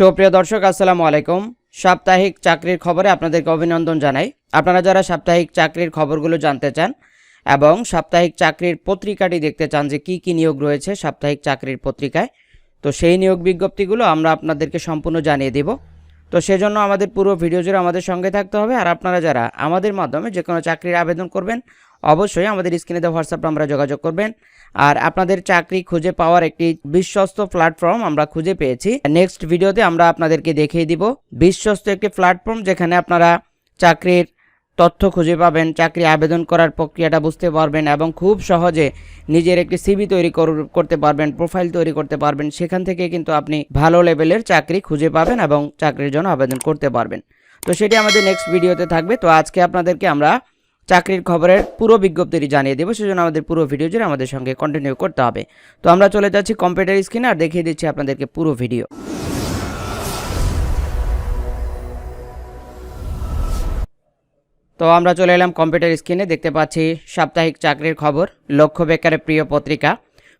সুপ্রিয় দর্শক, আসসালামু আলাইকুম। সাপ্তাহিক চাকরির খবরে আপনাদেরকে অভিনন্দন জানাই। আপনারা যারা সাপ্তাহিক চাকরির খবরগুলো জানতে চান এবং সাপ্তাহিক চাকরির পত্রিকাটি দেখতে চান যে কি কি নিয়োগ রয়েছে সাপ্তাহিক চাকরির পত্রিকায়, তো সেই নিয়োগ বিজ্ঞপ্তিগুলো আমরা আপনাদেরকে সম্পূর্ণ জানিয়ে দেব। তো সেজন্য আমাদের পুরো ভিডিও জুড়ে আমাদের সঙ্গে থাকতে হবে। আর আপনারা যারা আমাদের মাধ্যমে যে কোনো চাকরির আবেদন করবেন অবশ্যই আমাদের স্ক্রিনে দেওয়া হোয়াটসঅ্যাপ আমরা যোগাযোগ করবেন। আর আপনাদের চাকরি খুঁজে পাওয়ার একটি বিশ্বস্ত প্ল্যাটফর্ম আমরা খুঁজে পেয়েছি। নেক্সট ভিডিওতে আমরা আপনাদেরকে দেখিয়ে দিব। বিশ্বস্ত একটি প্ল্যাটফর্ম যেখানে আপনারা চাকরির তথ্য খুঁজে পাবেন, চাকরি আবেদন করার প্রক্রিয়াটা বুঝতে পারবেন এবং খুব সহজে নিজের একটি সিভি তৈরি কর- করতে পারবেন প্রোফাইল তৈরি করতে পারবেন। সেখান থেকে কিন্তু আপনি ভালো লেভেলের চাকরি খুঁজে পাবেন এবং চাকরির জন্য আবেদন করতে পারবেন। তো সেটি আমাদের নেক্সট ভিডিওতে থাকবে। তো আজকে আপনাদেরকে আমরা চাকরির খবরের পুরো বিজ্ঞপ্তিটি জানিয়ে দেবো, সেজন্য আমাদের পুরো ভিডিও জুড়ে আমাদের সঙ্গে কন্টিনিউ করতে হবে। তো আমরা চলে যাচ্ছি কম্পিউটার স্ক্রিনে আর দেখিয়ে দিচ্ছি আপনাদেরকে পুরো ভিডিও। তো আমরা চলে এলাম কম্পিউটার স্ক্রিনে দেখতে পাচ্ছি সাপ্তাহিক চাকরির খবর, লক্ষ্য বেকারের প্রিয় পত্রিকা।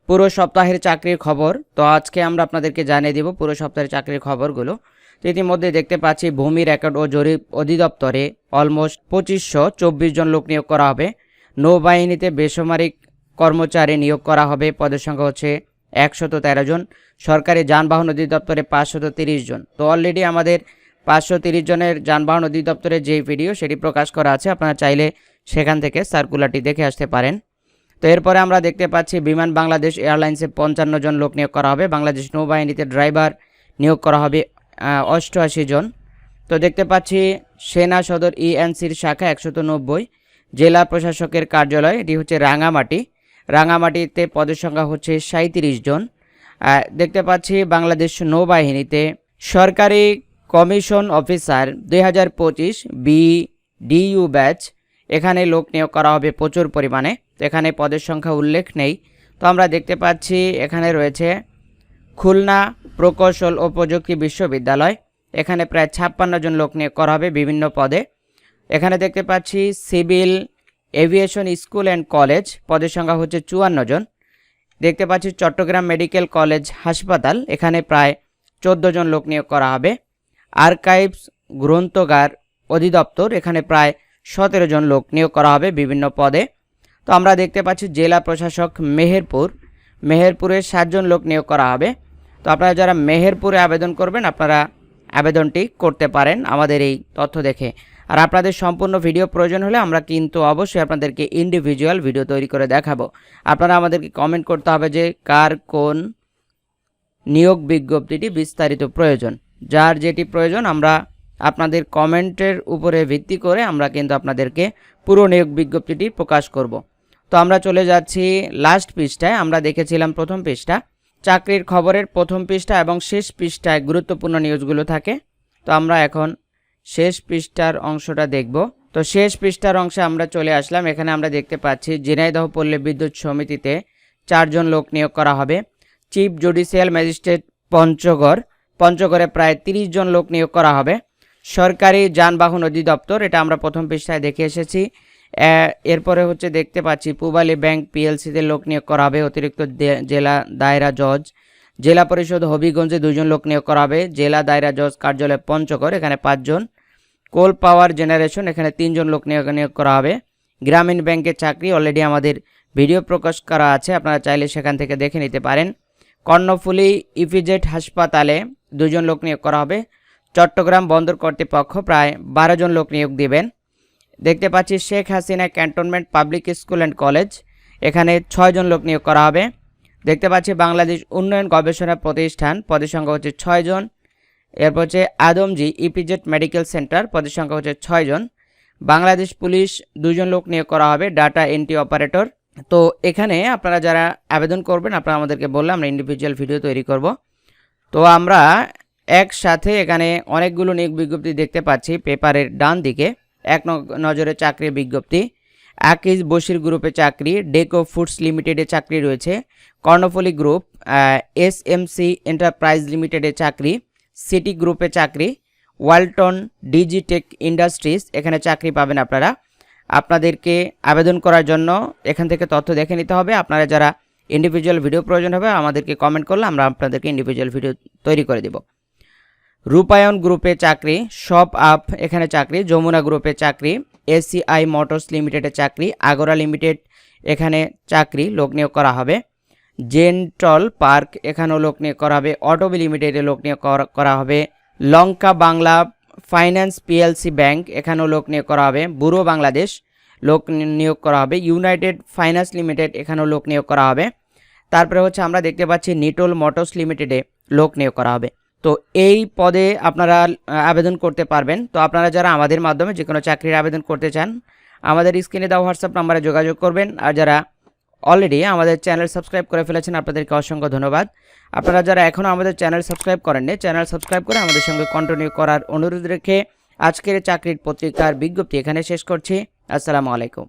পুরো সপ্তাহের চাকরির খবর, তো আজকে আমরা আপনাদেরকে জানিয়ে দিব পুরো সপ্তাহের চাকরির খবরগুলো। ইতিমধ্যে দেখতে পাচ্ছি ভূমি রেকর্ড ও জরিপ অধিদপ্তরে অলমোস্ট পঁচিশশো চব্বিশ জন লোক নিয়োগ করা হবে। নৌবাহিনীতে বেসামরিক কর্মচারী নিয়োগ করা হবে। পদের সংখ্যা হচ্ছে একশত তেরো জন। সরকারি যানবাহন অধিদপ্তরে পাঁচশত তিরিশ জন। তো অলরেডি আমাদের পাঁচশো তিরিশ জনের যানবাহন অধিদপ্তরের যে ভিডিও সেটি প্রকাশ করা আছে, আপনারা চাইলে সেখান থেকে সার্কুলারটি দেখে আসতে পারেন। তো এরপরে আমরা দেখতে পাচ্ছি বিমান বাংলাদেশ এয়ারলাইন্সে পঞ্চান্ন জন লোক নিয়োগ করা হবে। বাংলাদেশ নৌবাহিনীতে ড্রাইভার নিয়োগ করা হবে অষ্টআশি জন। তো দেখতে পাচ্ছি সেনা সদর ইএনসির শাখা একশত নব্বই, জেলা প্রশাসকের কার্যালয়, এটি হচ্ছে রাঙামাটি। রাঙামাটিতে পদের সংখ্যা হচ্ছে সাঁত্রিশ জন। দেখতে পাচ্ছি বাংলাদেশ নৌবাহিনীতে সরকারি কমিশন অফিসার দুই হাজার পঁচিশ বি ডিইউ ব্যাচ, এখানে লোক নিয়োগ করা হবে প্রচুর পরিমাণে। এখানে পদের সংখ্যা উল্লেখ নেই। তো আমরা দেখতে পাচ্ছি এখানে রয়েছে খুলনা প্রকৌশল ও প্রযুক্তি বিশ্ববিদ্যালয়। এখানে প্রায় ছাপ্পান্ন জন লোক নিয়োগ করা হবে বিভিন্ন পদে। এখানে দেখতে পাচ্ছি civil aviation school and college, পদের সংখ্যা হচ্ছে চুয়ান্ন জন। দেখতে পাচ্ছি চট্টগ্রাম মেডিকেল কলেজ হাসপাতাল, এখানে প্রায় চোদ্দ জন লোক নিয়োগ করা হবে। আর্কাইভস গ্রন্থগার অধিদপ্তর, এখানে প্রায় সতেরো জন লোক নিয়োগ করা হবে বিভিন্ন পদে। তো আমরা দেখতে পাচ্ছি জেলা প্রশাসক মেহেরপুর। মেহেরপুরে সাতজন লোক নিয়োগ করা হবে। তো আপনারা যারা মেহেরপুরে আবেদন করবেন, আপনারা আবেদনটি করতে পারেন আমাদের এই তথ্য দেখে। আর আপনাদের সম্পূর্ণ ভিডিও প্রয়োজন হলে আমরা কিন্তু অবশ্যই আপনাদেরকে ইন্ডিভিজুয়াল ভিডিও তৈরি করে দেখাবো। আপনারা আমাদেরকে কমেন্ট করতে হবে যে কার কোন নিয়োগ বিজ্ঞপ্তিটি বিস্তারিত প্রয়োজন। যার যেটি প্রয়োজন আমরা আপনাদের কমেন্টের উপরে ভিত্তি করে আমরা কিন্তু আপনাদেরকে পুরো নিয়োগ বিজ্ঞপ্তিটি প্রকাশ করব। তো আমরা চলে যাচ্ছি লাস্ট পৃষ্ঠায়, আমরা দেখেছিলাম প্রথম পৃষ্ঠা। চাকরির খবরের প্রথম পৃষ্ঠা এবং শেষ পৃষ্ঠায় গুরুত্বপূর্ণ নিউজগুলো থাকে। তো আমরা এখন শেষ পৃষ্ঠার অংশটা দেখব। তো শেষ পৃষ্ঠার অংশে আমরা চলে আসলাম। এখানে আমরা দেখতে পাচ্ছি, ঝিনাইদহ পল্লী বিদ্যুৎ সমিতিতে চারজন লোক নিয়োগ করা হবে। চিফ জুডিশিয়াল ম্যাজিস্ট্রেট পঞ্চগড়, পঞ্চগড়ে প্রায় তিরিশ জন লোক নিয়োগ করা হবে। সরকারি যানবাহন অধিদপ্তর, এটা আমরা প্রথম পৃষ্ঠায় দেখে এসেছি। এরপরে হচ্ছে দেখতে পাচ্ছি, পূবালী ব্যাংক পিএলসিতে লোক নিয়োগ করা হবে অতিরিক্ত জেলা দায়রা জজ। জেলা পরিষদ হবিগঞ্জে দুজন লোক নিয়োগ করা হবে জেলা দায়রা জজ কার্যালয় পঞ্চগড়, এখানে পাঁচজন। কোল পাওয়ার জেনারেশন, এখানে তিনজন লোক নিয়োগ নিয়োগ করা হবে গ্রামীণ ব্যাংকের চাকরি অলরেডি আমাদের ভিডিও প্রকাশ করা আছে, আপনারা চাইলে সেখান থেকে দেখে নিতে পারেন। কর্ণফুলী ইপিজেড হাসপাতালে দুজন লোক নিয়োগ করা হবে চট্টগ্রাম বন্দর কর্তৃপক্ষ প্রায় বারো জন লোক নিয়োগ দিবেন। দেখতে পাচ্ছি Sheikh Hasina cantonment public school and college. এখানে ছয়জন লোক নিয়োগ করা হবে। দেখতে পাচ্ছি বাংলাদেশ উন্নয়ন গবেষণা প্রতিষ্ঠান, পদের সংখ্যা হচ্ছে ছয়জন এরপর হচ্ছে আদমজি ইপিজেড মেডিকেল সেন্টার, পদের সংখ্যা হচ্ছে ছয়জন বাংলাদেশ পুলিশ দুজন লোক নিয়োগ করা হবে, ডাটা এন্ট্রি অপারেটর। তো এখানে আপনারা যারা আবেদন করবেন, আপনারা আমাদেরকে বললে আমরা ইন্ডিভিজুয়াল ভিডিও তৈরি করব। তো আমরা একসাথে এখানে অনেকগুলো নিয়োগ বিজ্ঞপ্তি দেখতে পাচ্ছি, পেপারের ডান দিকে। এক নজরে চাকরির বিজ্ঞপ্তি। আকিজ বশির গ্রুপে চাকরি, ডেকো ফুডস লিমিটেডে চাকরি রয়েছে। Karnaphuli group S M C enterprise লিমিটেডে চাকরি। সিটি গ্রুপে চাকরি। ওয়ালটন ডিজিটেক ইন্ডাস্ট্রিজ, এখানে চাকরি পাবেন আপনারা। আপনাদেরকে আবেদন করার জন্য এখান থেকে তথ্য দেখে নিতে হবে। আপনারা যারা ইন্ডিভিজুয়াল ভিডিও প্রয়োজন হবে, আমাদেরকে কমেন্ট করলে আমরা আপনাদেরকে ইন্ডিভিজুয়াল ভিডিও তৈরি করে দেব। রূপায়ণ গ্রুপে চাকরি, শপ আপ এখানে চাকরি, যমুনা গ্রুপে চাকরি এসিআই মোটরস লিমিটেডে চাকরি, আগরা লিমিটেড এখানে চাকরি লোক নিয়োগ করা হবে। জেন্টল পার্ক এখানেও লোক নিয়োগ করা হবে। অটোবি লিমিটেডে লোক নিয়োগ করা- হবে। Lanka Bangla finance PLC bank এখানেও লোক নিয়োগ করা হবে। ব্যুরো বাংলাদেশ লোক নিয়োগ করা হবে। ইউনাইটেড ফাইন্যান্স লিমিটেড এখানেও লোক নিয়োগ করা হবে। তারপরে হচ্ছে আমরা দেখতে পাচ্ছি নিটোল মোটরস লিমিটেডে লোক নিয়োগ করা হবে। তো এই পদে আপনারা আবেদন করতে পারবেন। তো আপনারা যারা আমাদের মাধ্যমে যে কোনো চাকরির আবেদন করতে চান, আমাদের স্ক্রিনে দেওয়া হোয়াটসঅ্যাপ নাম্বারে যোগাযোগ করবেন। আর যারা অলরেডি আমাদের চ্যানেল সাবস্ক্রাইব করে ফেলেছেন, আপনাদেরকে অসংখ্য ধন্যবাদ। আপনারা যারা এখনও আমাদের চ্যানেল সাবস্ক্রাইব করেননি চ্যানেল সাবস্ক্রাইব করে আমাদের সঙ্গে কন্টিনিউ করার অনুরোধ রেখে আজকের চাকরির পত্রিকার বিজ্ঞপ্তি এখানে শেষ করছি। আসসালামু আলাইকুম।